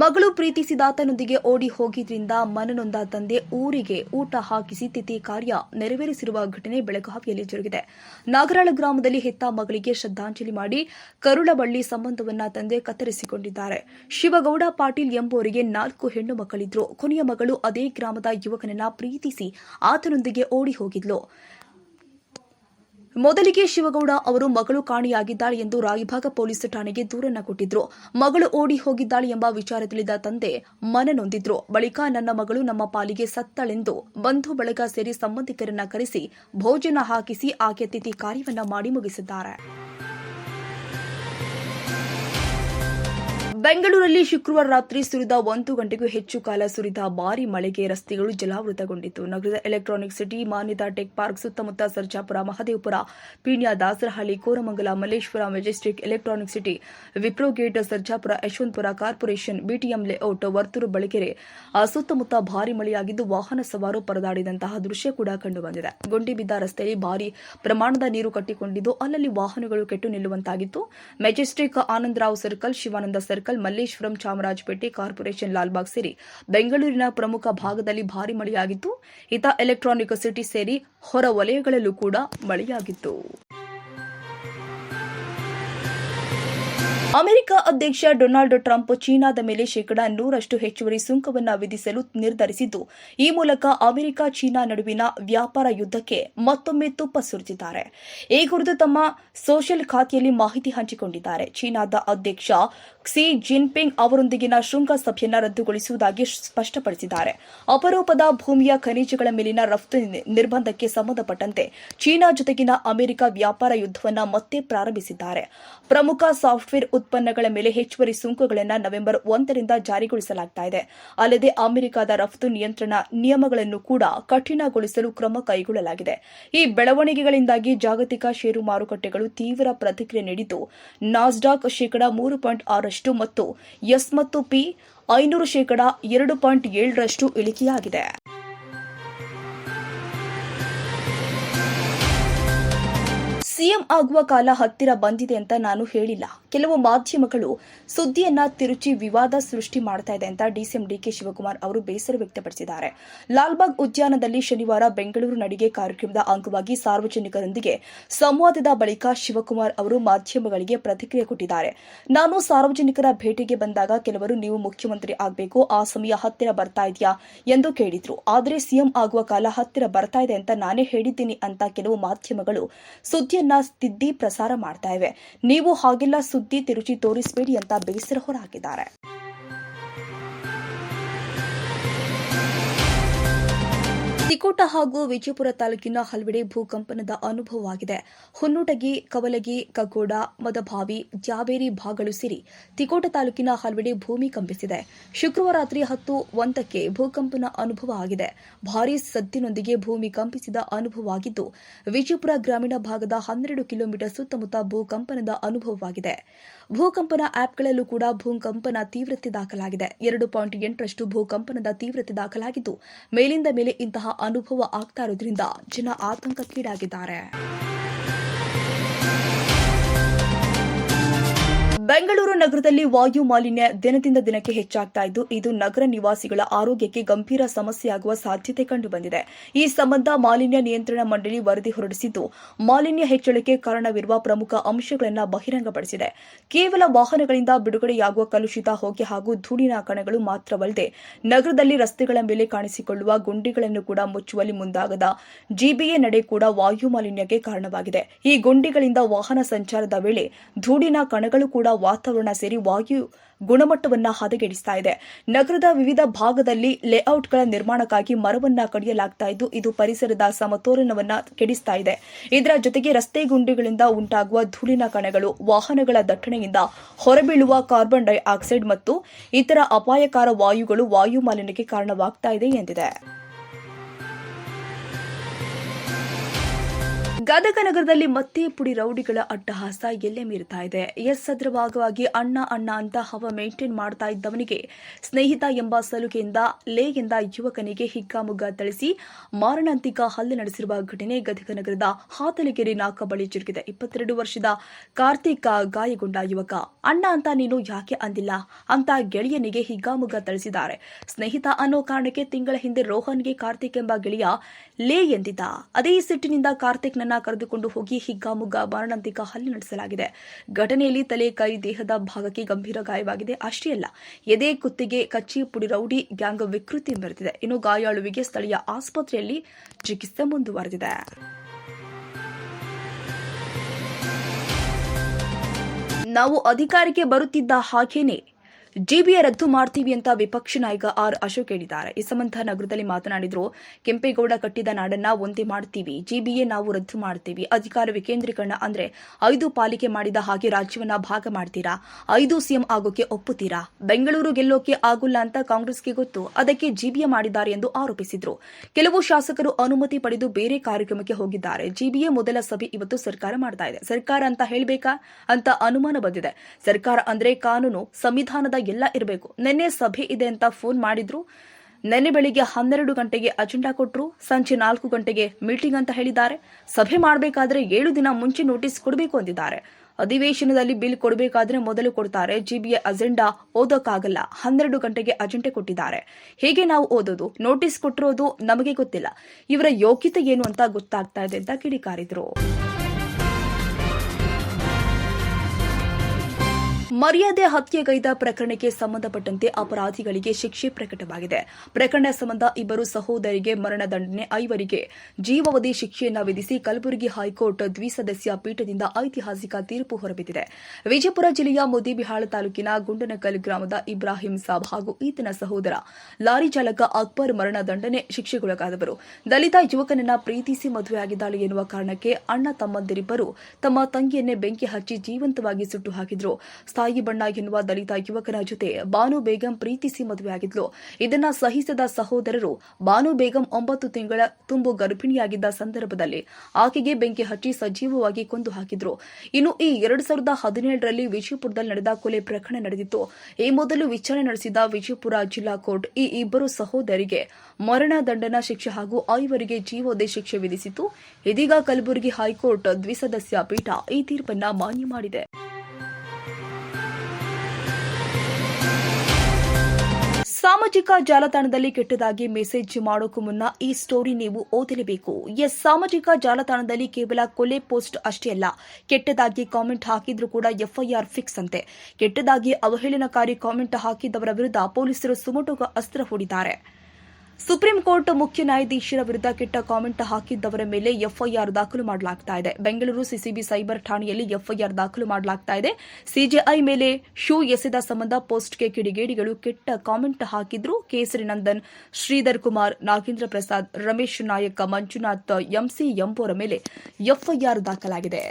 ಮಗಳು ಪ್ರೀತಿಸಿದಾತನೊಂದಿಗೆ ಓಡಿ ಹೋಗಿದ್ರಿಂದ ಮನನೊಂದ ತಂದೆ ಊರಿಗೆ ಊಟ ಹಾಕಿಸಿ ತಿಥಿ ಕಾರ್ಯ ನೆರವೇರಿಸಿರುವ ಘಟನೆ ಬೆಳಗಾವಿಯಲ್ಲಿ ಜರುಗಿದೆ. ನಾಗರಾಳ ಗ್ರಾಮದಲ್ಲಿ ಹೆತ್ತ ಮಗಳಿಗೆ ಶ್ರದ್ಧಾಂಜಲಿ ಮಾಡಿ ಕರುಳಬಳ್ಳಿ ಸಂಬಂಧವನ್ನ ತಂದೆ ಕತ್ತರಿಸಿಕೊಂಡಿದ್ದಾರೆ. ಶಿವಗೌಡ, ಪಾಟೀಲ್ ಎಂಬುವರಿಗೆ ನಾಲ್ಕು ಹೆಣ್ಣು ಮಕ್ಕಳಿದ್ರು. ಕೊನೆಯ ಮಗಳು ಅದೇ ಗ್ರಾಮದ ಯುವಕನನ್ನ ಪ್ರೀತಿಸಿ ಆತನೊಂದಿಗೆ ಓಡಿ ಹೋಗಿದ್ಲು. ಮೊದಲಿಗೆ ಶಿವಗೌಡ ಅವರು ಮಗಳು ಕಾಣೆಯಾಗಿದ್ದಾಳೆ ಎಂದು ರಾಯಭಾಗ ಪೊಲೀಸ್ ಠಾಣೆಗೆ ದೂರನ್ನ ಕೊಟ್ಟಿದ್ರು. ಮಗಳು ಓಡಿ ಹೋಗಿದ್ದಾಳೆ ಎಂಬ ವಿಚಾರ ತಿಳಿದ ತಂದೆ ಮನನೊಂದಿದ್ರು ಬಳಿಕ ನನ್ನ ಮಗಳು ನಮ್ಮ ಪಾಲಿಗೆ ಸತ್ತಳೆಂದು ಬಂಧು ಬಳಗ ಸೇರಿ ಸಂಬಂಧಿಕರನ್ನ ಕರೆಸಿ ಭೋಜನ ಹಾಕಿಸಿ ಆಕೆ ತಿಥಿ ಕಾರ್ಯವನ್ನ ಮಾಡಿ ಮುಗಿಸಿದ್ದಾರೆ. ಬೆಂಗಳೂರಲ್ಲಿ ಶುಕ್ರವಾರ ರಾತ್ರಿ ಸುರಿದ ಒಂದು ಗಂಟೆಗೂ ಹೆಚ್ಚು ಕಾಲ ಸುರಿದ ಭಾರಿ ಮಳೆಗೆ ರಸ್ತೆಗಳು ಜಲಾವೃತಗೊಂಡಿತು ನಗರದ Electronic City, Manyata tech park, ಸುತ್ತಮುತ್ತ Sarjapur, Mahadevapura, Peenya, Dasarahalli, Koramangala, Malleshwara, Majestic, Electronic City Wipro gate Sarjapur, Yeshwanthpur corporation, BTM layout, Varthur, Balakere ಸುತ್ತಮುತ್ತ ಭಾರಿ ಮಳೆಯಾಗಿದ್ದು ವಾಹನ ಸವಾರು ಪರದಾಡಿದಂತಹ ದೃಶ್ಯ ಕೂಡ ಕಂಡುಬಂದಿದೆ. ಗುಂಡಿ ಬಿದ್ದ ರಸ್ತೆಯಲ್ಲಿ ಭಾರಿ ಪ್ರಮಾಣದ ನೀರು ಕಟ್ಟಿಕೊಂಡಿದ್ದು, ಅಲ್ಲಲ್ಲಿ ವಾಹನಗಳು ಕೆಟ್ಟು ನಿಲ್ಲುವಂತಾಗಿತ್ತು. Majestic Anandrao circle, Shivananda circle Malleshwaram Chamarajpet corporation Lalbagh ಸೇರಿ ಬೆಂಗಳೂರಿನ ಪ್ರಮುಖ ಭಾಗದಲ್ಲಿ ಭಾರಿ ಮಳೆಯಾಗಿತ್ತು. ಇತ ಎಲೆಕ್ಟ್ರಾನಿಕ್ ಸಿಟಿ ಸೇರಿ ಹೊರ ವಲಯಗಳಲ್ಲೂ ಕೂಡ ಮಳೆಯಾಗಿತ್ತು. ಅಮೆರಿಕ ಅಧ್ಯಕ್ಷ ಡೊನಾಲ್ಡ್ ಟ್ರಂಪ್ ಚೀನಾದ ಮೇಲೆ ಶೇಕಡಾ ನೂರಷ್ಟು ಹೆಚ್ಚುವರಿ ಸುಂಕವನ್ನು ವಿಧಿಸಲು ನಿರ್ಧರಿಸಿದ್ದು, ಈ ಮೂಲಕ ಅಮೆರಿಕ ಚೀನಾ ನಡುವಿನ ವ್ಯಾಪಾರ ಯುದ್ಧಕ್ಕೆ ಮತ್ತೊಮ್ಮೆ ತುಪ್ಪ ಸುರಿದಿದ್ದಾರೆ. ಈ ಕುರಿತು ತಮ್ಮ ಸೋಷಿಯಲ್ ಖಾತೆಯಲ್ಲಿ ಮಾಹಿತಿ ಹಂಚಿಕೊಂಡಿದ್ದಾರೆ. ಚೀನಾದ ಅಧ್ಯಕ್ಷ ಕ್ಸಿ ಜಿನ್ಪಿಂಗ್ ಅವರೊಂದಿಗಿನ ಶೃಂಗಸಭೆಯನ್ನು ರದ್ದುಗೊಳಿಸುವುದಾಗಿ ಸ್ಪಷ್ಟಪಡಿಸಿದ್ದಾರೆ. ಅಪರೂಪದ ಭೂಮಿಯ ಖನಿಜಗಳ ಮೇಲಿನ ರಫ್ತು ನಿರ್ಬಂಧಕ್ಕೆ ಸಂಬಂಧಪಟ್ಟಂತೆ ಚೀನಾ ಜೊತೆಗಿನ ಅಮೆರಿಕ ವ್ಯಾಪಾರ ಯುದ್ಧವನ್ನ ಮತ್ತೆ ಪ್ರಾರಂಭಿಸಿದ್ದಾರೆ. ಪ್ರಮುಖ ಸಾಫ್ಟ್ವೇರ್ ಉತ್ಪನ್ನಗಳ ಮೇಲೆ ಹೆಚ್ಚುವರಿ ಸುಂಕಗಳನ್ನು ನವೆಂಬರ್ ಒಂದರಿಂದ ಜಾರಿಗೊಳಿಸಲಾಗ್ತಾ ಇದೆ. ಅಲ್ಲದೆ ಅಮೆರಿಕದ ರಫ್ತು ನಿಯಂತ್ರಣ ನಿಯಮಗಳನ್ನು ಕೂಡ ಕಠಿಣಗೊಳಿಸಲು ಕ್ರಮ ಕೈಗೊಳ್ಳಲಾಗಿದೆ. ಈ ಬೆಳವಣಿಗೆಗಳಿಂದಾಗಿ ಜಾಗತಿಕ ಷೇರು ಮಾರುಕಟ್ಟೆಗಳು ತೀವ್ರ ಪ್ರತಿಕ್ರಿಯೆ ನೀಡಿದ್ದು, ನಾಸ್ಡಾಕ್ ಶೇಕಡಾ ಮೂರು ಪಾಯಿಂಟ್ ಆರಷ್ಟು ಮತ್ತು ಎಸ್ ಮತ್ತು ಪಿ ಐನೂರು ಶೇಕಡಾ ಎರಡು ಪಾಯಿಂಟ್ ಏಳರಷ್ಟು ಇಳಿಕೆಯಾಗಿದೆ. ಸಿಎಂ ಆಗುವ ಕಾಲ ಹತ್ತಿರ ಬಂದಿದೆ ಅಂತ ನಾನು ಹೇಳಿಲ್ಲ. ಕೆಲವು ಮಾಧ್ಯಮಗಳು ಸುದ್ದಿಯನ್ನ ತಿರುಚಿ ವಿವಾದ ಸೃಷ್ಟಿ ಮಾಡ್ತಾ ಇದೆ ಅಂತ ಡಿಸಿಎಂ ಡಿಕೆ ಶಿವಕುಮಾರ್ ಅವರು ಬೇಸರ ವ್ಯಕ್ತಪಡಿಸಿದ್ದಾರೆ. ಲಾಲ್ಬಾಗ್ ಉದ್ಯಾನದಲ್ಲಿ ಶನಿವಾರ ಬೆಂಗಳೂರು ನಡಿಗೆ ಕಾರ್ಯಕ್ರಮದ ಅಂಗವಾಗಿ ಸಾರ್ವಜನಿಕರೊಂದಿಗೆ ಸಂವಾದದ ಬಳಿಕ ಶಿವಕುಮಾರ್ ಅವರು ಮಾಧ್ಯಮಗಳಿಗೆ ಪ್ರತಿಕ್ರಿಯೆ ಕೊಟ್ಟಿದ್ದಾರೆ. ನಾನು ಸಾರ್ವಜನಿಕರ ಭೇಟಿಗೆ ಬಂದಾಗ ಕೆಲವರು, ನೀವು ಮುಖ್ಯಮಂತ್ರಿ ಆಗಬೇಕು, ಆ ಸಮಯ ಹತ್ತಿರ ಬರ್ತಾ ಇದೆಯಾ? ಎಂದು ಕೇಳಿದ್ರು. ಆದರೆ ಸಿಎಂ ಆಗುವ ಕಾಲ ಹತ್ತಿರ ಬರ್ತಾ ಇದೆ ಅಂತ ನಾನೇ ಹೇಳಿದ್ದೀನಿ ಅಂತ ಕೆಲವು ಮಾಧ್ಯಮಗಳು ಸುದ್ದಿಯನ್ನ ತಿದ್ದಿ ಪ್ರಸಾರ ಮಾಡ್ತಾ ಇವೆ. ನೀವು ಹಾಗೆಲ್ಲ ಸುದ್ದಿ ತಿರುಚಿ ತೋರಿಸಬೇಡಿ ಅಂತ ಬೇಸರ ಹೊರಹಾಕಿದ್ದಾರೆ ತಿಕೋಟ ಹಾಗೂ ವಿಜಯಪುರ ತಾಲೂಕಿನ ಹಲವೆಡೆ ಭೂಕಂಪನದ ಅನುಭವವಾಗಿದೆ. ಹುನ್ನೂಟಗಿ ಕವಲಗಿ ಕಗ್ಗೋಡ ಮದಭಾವಿ, ಜಾವೇರಿ ಭಾಗಗಳು ಸೇರಿ ತಿಕೋಟ ತಾಲೂಕಿನ ಹಲವೆಡೆ ಭೂಮಿ ಕಂಪಿಸಿದೆ. ಶುಕ್ರವಾರ ರಾತ್ರಿ ಹತ್ತು ಒಂದಕ್ಕೆ ಭೂಕಂಪನ ಅನುಭವ ಆಗಿದೆ. ಭಾರೀ ಸದ್ದಿನೊಂದಿಗೆ ಭೂಮಿ ಕಂಪಿಸಿದ ಅನುಭವವಾಗಿದ್ದು, ವಿಜಯಪುರ ಗ್ರಾಮೀಣ ಭಾಗದ ಹನ್ನೆರಡು ಕಿಲೋಮೀಟರ್ ಸುತ್ತಮುತ್ತ ಭೂಕಂಪನದ ಅನುಭವವಾಗಿದೆ. ಭೂಕಂಪನ ಆಪ್ಗಳಲ್ಲೂ ಕೂಡ ಭೂಕಂಪನ ತೀವ್ರತೆ ದಾಖಲಾಗಿದೆ. ಎರಡು ಪಾಯಿಂಟ್ ಎಂಟರಷ್ಟು ಭೂಕಂಪನದ ತೀವ್ರತೆ ದಾಖಲಾಗಿದ್ದು, ಮೇಲಿಂದ ಮೇಲೆ ಇಂತಹ ಅನುಭವ ಆಗ್ತಾ ಇರೋದ್ರಿಂದ ಜನ ಆತಂಕಕ್ಕೀಡಾಗಿದ್ದಾರೆ. ಬೆಂಗಳೂರು ನಗರದಲ್ಲಿ ವಾಯು ಮಾಲಿನ್ಯ ದಿನದಿಂದ ದಿನಕ್ಕೆ ಹೆಚ್ಚಾಗ್ತಾ ಇದ್ದು, ಇದು ನಗರ ನಿವಾಸಿಗಳ ಆರೋಗ್ಯಕ್ಕೆ ಗಂಭೀರ ಸಮಸ್ಯೆಯಾಗುವ ಸಾಧ್ಯತೆ ಕಂಡುಬಂದಿದೆ. ಈ ಸಂಬಂಧ ಮಾಲಿನ್ಯ ನಿಯಂತ್ರಣ ಮಂಡಳಿ ವರದಿ ಹೊರಡಿಸಿದ್ದು, ಮಾಲಿನ್ಯ ಹೆಚ್ಚಳಕ್ಕೆ ಕಾರಣವಿರುವ ಪ್ರಮುಖ ಅಂಶಗಳನ್ನು ಬಹಿರಂಗಪಡಿಸಿದೆ. ಕೇವಲ ವಾಹನಗಳಿಂದ ಬಿಡುಗಡೆಯಾಗುವ ಕಲುಷಿತ ಹೊಗೆ ಹಾಗೂ ಧೂಳಿನ ಕಣಗಳು ಮಾತ್ರವಲ್ಲದೆ, ನಗರದಲ್ಲಿ ರಸ್ತೆಗಳ ಮೇಲೆ ಕಾಣಿಸಿಕೊಳ್ಳುವ ಗುಂಡಿಗಳನ್ನು ಕೂಡ ಮುಚ್ಚುವಲ್ಲಿ ಮುಂದಾಗದ ಜಿಬಿಎ ನಡೆ ಕೂಡ ವಾಯು ಮಾಲಿನ್ಯಕ್ಕೆ ಕಾರಣವಾಗಿದೆ. ಈ ಗುಂಡಿಗಳಿಂದ ವಾಹನ ಸಂಚಾರದ ವೇಳೆ ಧೂಳಿನ ಕಣಗಳು ಕೂಡ ವಾತಾವರಣ ಸೇರಿ ವಾಯು ಗುಣಮಟ್ಟವನ್ನು ಹದಗೆಡಿಸ್ತಾ ಇದೆ. ನಗರದ ವಿವಿಧ ಭಾಗದಲ್ಲಿ ಲೇಔಟ್ಗಳ ನಿರ್ಮಾಣಕ್ಕಾಗಿ ಮರವನ್ನ ಕಡಿಯಲಾಗ್ತಾ ಇದ್ದು, ಇದು ಪರಿಸರದ ಸಮತೋಲನವನ್ನ ಕೆಡಿಸ್ತಾ ಇದೆ. ಇದರ ಜೊತೆಗೆ ರಸ್ತೆ ಗುಂಡಿಗಳಿಂದ ಉಂಟಾಗುವ ಧೂಳಿನ ಕಣಗಳು, ವಾಹನಗಳ ದಟ್ಟಣೆಯಿಂದ ಹೊರಬೀಳುವ ಕಾರ್ಬನ್ ಡೈಆಕ್ಸೈಡ್ ಮತ್ತು ಇತರ ಅಪಾಯಕಾರ ವಾಯುಗಳು ವಾಯು ಮಾಲಿನ್ಯಕ್ಕೆ ಕಾರಣವಾಗ್ತಾ ಇದೆ ಎಂದಿದೆ. ಗದಗ ನಗರದಲ್ಲಿ ಮತ್ತೆ ಪುಡಿ ರೌಡಿಗಳ ಅಟ್ಟಹಾಸ ಎಲ್ಲೆ ಮೀರ್ತಾ ಇದೆ? ಎಸ್ ಅದರ ಭಾಗವಾಗಿ ಅಣ್ಣ ಅಣ್ಣ ಅಂತ ಹವ ಮೇಂಟೈನ್ ಮಾಡ್ತಾ ಇದ್ದವನಿಗೆ ಸ್ನೇಹಿತ ಎಂಬ ಸಲುಗೆಯಿಂದ, ಲೇ ಎಂದ ಯುವಕನಿಗೆ ಹಿಗ್ಗಾಮುಗ್ಗ ಥಳಿಸಿ ಮಾರಣಾಂತಿಕ ಹಲ್ಲೆ ನಡೆಸಿರುವ ಘಟನೆ ಗದಗ ನಗರದ ಹಾತಲಗೆರೆ ನಾಕ ಬಳಿ ಜರುಗಿದೆ. ಇಪ್ಪತ್ತೆರಡು ವರ್ಷದ ಕಾರ್ತಿಕ ಗಾಯಗೊಂಡ ಯುವಕ. ಅಣ್ಣ ಅಂತ ನೀನು ಯಾಕೆ ಅಂದಿಲ್ಲ? ಅಂತ ಗೆಳೆಯನಿಗೆ ಹಿಗ್ಗಾಮುಗ್ಗ ಥಳಿಸಿದ್ದಾರೆ. ಸ್ನೇಹಿತ ಅನ್ನೋ ಕಾರಣಕ್ಕೆ ತಿಂಗಳ ಹಿಂದೆ ರೋಹನ್ಗೆ ಕಾರ್ತಿಕ್ ಎಂಬ ಗೆಳೆಯ ಲೇ ಎಂದಿದ್ದ. ಅದೇ ಸಿಟ್ಟಿನಿಂದ ಕಾರ್ತಿಕ್ನನ್ನ ಕರೆದುಕೊಂಡು ಹೋಗಿ ಹಿಗ್ಗಾಮುಗ್ಗ ಮಾರಣಾಂತಿಕ ಹಲ್ಲೆ ನಡೆಸಲಾಗಿದೆ. ಘಟನೆಯಲ್ಲಿ ತಲೆ ಕೈ ದೇಹದ ಭಾಗಕ್ಕೆ ಗಂಭೀರ ಗಾಯವಾಗಿದೆ. ಅಷ್ಟೇ ಅಲ್ಲ, ಎದೆ ಕುತ್ತಿಗೆ ಕಚ್ಚಿ ಪುಡಿ ರೌಡಿ ಗ್ಯಾಂಗ್ ವಿಕೃತಿ ಮೆರೆದಿದೆ. ಇನ್ನು ಗಾಯಾಳುವಿಗೆ ಸ್ಥಳೀಯ ಆಸ್ಪತ್ರೆಯಲ್ಲಿ ಚಿಕಿತ್ಸೆ ಮುಂದುವರೆದಿದೆ. ನಾವು ಅಧಿಕಾರಕ್ಕೆ ಬರುತ್ತಿದ್ದ ಹಾಗೇನೆ ಜಿಬಿಎ ರದ್ದು ಮಾಡ್ತೀವಿ ಅಂತ ವಿಪಕ್ಷ ನಾಯಕ ಆರ್ ಅಶೋಕ್ ಹೇಳಿದ್ದಾರೆ. ಈ ಸಂಬಂಧ ನಗರದಲ್ಲಿ ಮಾತನಾಡಿದ್ರು, ಕೆಂಪೇಗೌಡ ಕಟ್ಟಿದ ನಾಡನ್ನ ಒಂದೇ ಮಾಡ್ತೀವಿ ಜಿಬಿಎ ನಾವು ರದ್ದು ಮಾಡ್ತೀವಿ. ಅಧಿಕಾರ ವಿಕೇಂದ್ರೀಕರಣ ಅಂದ್ರೆ ಐದು ಪಾಲಿಕೆ ಮಾಡಿದ ಹಾಗೆ ರಾಜ್ಯವನ್ನ ಭಾಗ ಮಾಡ್ತೀರಾ? ಐದು ಸಿಎಂ ಆಗೋಕೆ ಒಪ್ಪುತ್ತೀರಾ? ಬೆಂಗಳೂರು ಗೆಲ್ಲೋಕೆ ಆಗುಲ್ಲ ಅಂತ ಕಾಂಗ್ರೆಸ್ಗೆ ಗೊತ್ತು. ಅದಕ್ಕೆ ಜಿಬಿಎ ಮಾಡಿದ್ದಾರೆ ಎಂದು ಆರೋಪಿಸಿದ್ರು. ಕೆಲವು ಶಾಸಕರು ಅನುಮತಿ ಪಡೆದು ಬೇರೆ ಕಾರ್ಯಕ್ರಮಕ್ಕೆ ಹೋಗಿದ್ದಾರೆ. ಜಿಬಿಎ ಮೊದಲ ಸಭೆ ಇವತ್ತು ಸರ್ಕಾರ ಮಾಡ್ತಾ ಇದೆ. ಸರ್ಕಾರ ಅಂತ ಹೇಳಬೇಕಾ? ಅಂತ ಅನುಮಾನ ಬಂದಿದೆ. ಸರ್ಕಾರ ಅಂದ್ರೆ ಕಾನೂನು, ಸಂವಿಧಾನದ ಎಲ್ಲ ಇರಬೇಕು. ನಿನ್ನೆ ಸಭೆ ಇದೆ ಅಂತ ಫೋನ್ ಮಾಡಿದ್ರು. ನಿನ್ನೆ ಬೆಳಿಗ್ಗೆ ಹನ್ನೆರಡು ಗಂಟೆಗೆ ಅಜೆಂಡಾ ಕೊಟ್ಟರು ಸಂಜೆ ನಾಲ್ಕು ಗಂಟೆಗೆ ಮೀಟಿಂಗ್ ಅಂತ ಹೇಳಿದ್ದಾರೆ. ಸಭೆ ಮಾಡಬೇಕಾದ್ರೆ ಏಳು ದಿನ ಮುಂಚೆ ನೋಟಿಸ್ ಕೊಡಬೇಕು ಅಂದಿದ್ದಾರೆ. ಅಧಿವೇಶನದಲ್ಲಿ ಬಿಲ್ ಕೊಡಬೇಕಾದ್ರೆ ಮೊದಲು ಕೊಡ್ತಾರೆ. ಜಿಬಿಯ ಅಜೆಂಡಾ ಓದೋಕ್ಕಾಗಲ್ಲ. ಹನ್ನೆರಡು ಗಂಟೆಗೆ ಅಜೆಂಡೆ ಕೊಟ್ಟಿದ್ದಾರೆ. ಹೇಗೆ ನಾವು ಓದೋದು? ನೋಟಿಸ್ ಕೊಟ್ಟಿರೋದು ನಮಗೆ ಗೊತ್ತಿಲ್ಲ. ಇವರ ಯೋಗ್ಯತೆ ಏನು ಅಂತ ಗೊತ್ತಾಗ್ತಾ ಇದೆ ಅಂತ ಕಿಡಿಕಾರಿದ್ರು. ಮರ್ಯಾದೆ ಹತ್ಯೆಗೈದ ಪ್ರಕರಣಕ್ಕೆ ಸಂಬಂಧಪಟ್ಟಂತೆ ಅಪರಾಧಿಗಳಿಗೆ ಶಿಕ್ಷೆ ಪ್ರಕಟವಾಗಿದೆ. ಪ್ರಕರಣ ಸಂಬಂಧ ಇಬ್ಬರು ಸಹೋದರಿಗೆ ಮರಣದಂಡನೆ ಐವರಿಗೆ ಜೀವಾವಧಿ ಶಿಕ್ಷೆಯನ್ನು ವಿಧಿಸಿ ಕಲಬುರಗಿ ಹೈಕೋರ್ಟ್ ದ್ವಿಸದಸ್ಯ ಪೀಠದಿಂದ ಐತಿಹಾಸಿಕ ತೀರ್ಪು ಹೊರಬಿದ್ದಿದೆ. ವಿಜಯಪುರ ಜಿಲ್ಲೆಯ ಮುದಿಬಿಹಾಳ ತಾಲೂಕಿನ ಗುಂಡನಕಲ್ ಗ್ರಾಮದ ಇಬ್ರಾಹಿಂ ಸಾಬ್ ಹಾಗೂ ಈತನ ಸಹೋದರ ಲಾರಿ ಚಾಲಕ ಅಕ್ಬರ್ ಮರಣದಂಡನೆ ಶಿಕ್ಷೆಗೊಳಗಾದವರು. ದಲಿತ ಯುವಕನನ್ನ ಪ್ರೀತಿಸಿ ಮದುವೆಯಾಗಿದ್ದಾಳೆ ಎನ್ನುವ ಕಾರಣಕ್ಕೆ ಅಣ್ಣ ತಮ್ಮಂದಿರಿಬ್ಬರು ತಮ್ಮ ತಂಗಿಯನ್ನೇ ಬೆಂಕಿ ಹಚ್ಚಿ ಜೀವಂತವಾಗಿ ಸುಟ್ಟು ಹಾಕಿದ್ರು. ಸ್ಥಾಯಿ ಬಣ್ಣ ಎನ್ನುವ ದಲಿತ ಯುವಕನ ಜೊತೆ ಬಾನು ಬೇಗಂ ಪ್ರೀತಿಸಿ ಮದುವೆಯಾಗಿದ್ಲು ಇದನ್ನ ಸಹಿಸದ ಸಹೋದರರು ಬಾನು ಬೇಗಂ ಒಂಬತ್ತು ತಿಂಗಳ ತುಂಬು ಗರ್ಭಿಣಿಯಾಗಿದ್ದ ಸಂದರ್ಭದಲ್ಲಿ ಆಕೆಗೆ ಬೆಂಕಿ ಹಚ್ಚಿ ಸಜೀವವಾಗಿ ಕೊಂದು ಹಾಕಿದ್ರು. ಇನ್ನು ಈ ಎರಡ್ ಸಾವಿರದ ಹದಿನೇಳರಲ್ಲಿ ವಿಜಯಪುರದಲ್ಲಿ ನಡೆದ ಕೊಲೆ ಪ್ರಕರಣ ನಡೆದಿತ್ತು. ಈ ಮೊದಲು ವಿಚಾರಣೆ ನಡೆಸಿದ ವಿಜಯಪುರ ಜಿಲ್ಲಾ ಕೋರ್ಟ್ ಈ ಇಬ್ಬರು ಸಹೋದರಿಗೆ ಮರಣ ದಂಡನ ಶಿಕ್ಷೆ ಹಾಗೂ ಐವರಿಗೆ ಜೀವೋದಯ ಶಿಕ್ಷೆ ವಿಧಿಸಿತು ಇದೀಗ ಕಲಬುರಗಿ ಹೈಕೋರ್ಟ್ ದ್ವಿಸದಸ್ಯ ಪೀಠ ಈ ತೀರ್ಪನ್ನ ಮಾನ್ಯ ಮಾಡಿದೆ. ಸಾಮಾಜಿಕ ಜಾಲತಾಣದಲ್ಲಿ ಕೆಟ್ಟದಾಗಿ ಮೆಸೇಜ್ ಮಾಡೋಕ್ಕೂ ಮುನ್ನ ಈ ಸ್ಟೋರಿ ನೀವು ಓದಲೇಬೇಕು. ಎಸ್, ಸಾಮಾಜಿಕ ಜಾಲತಾಣದಲ್ಲಿ ಕೇವಲ ಕೊಲೆ ಪೋಸ್ಟ್ ಅಷ್ಟೇ ಅಲ್ಲ, ಕೆಟ್ಟದಾಗಿ ಕಾಮೆಂಟ್ ಹಾಕಿದ್ರೂ ಕೂಡ ಎಫ್ಐಆರ್ ಫಿಕ್ಸ್ ಅಂತೆ. ಕೆಟ್ಟದಾಗಿ ಅವಹೇಳನಕಾರಿ ಕಾಮೆಂಟ್ ಹಾಕಿದವರ ವಿರುದ್ಧ ಪೊಲೀಸರು ಸುಮಟೋಗ ಅಸ್ತ್ರ ಹೂಡಿದ್ದಾರೆ. ಸುಪ್ರೀಂ ಕೋರ್ಟ್ ಮುಖ್ಯ ನ್ಯಾಯಾಧೀಶರ ವಿರುದ್ಧ ಕೆಟ್ಟ ಕಾಮೆಂಟ್ ಹಾಕಿದ್ದವರ ಮೇಲೆ ಎಫ್ಐಆರ್ ದಾಖಲು ಮಾಡಲಾಗ್ತಾ ಇದೆ. ಬೆಂಗಳೂರು ಸಿಸಿಬಿ ಸೈಬರ್ ಠಾಣೆಯಲ್ಲಿ ಎಫ್ಐಆರ್ ದಾಖಲು ಮಾಡಲಾಗ್ತಾ ಇದೆ. ಸಿಜೆಐ ಮೇಲೆ ಶೂ ಎಸೆದ ಸಂಬಂಧ ಪೋಸ್ಟ್ಗೆ ಕಿಡಿಗೇಡಿಗಳು ಕೆಟ್ಟ ಕಾಮೆಂಟ್ ಹಾಕಿದ್ರು. ಕೇಸರಿ ನಂದನ್, ಶ್ರೀಧರ್ ಕುಮಾರ್, ನಾಗೇಂದ್ರ ಪ್ರಸಾದ್, ರಮೇಶ್ ನಾಯಕ್, ಮಂಜುನಾಥ್, ಎಂಸಿ ಎಂಬೋರ ಮೇಲೆ ಎಫ್ಐಆರ್ ದಾಖಲಾಗಿದೆ.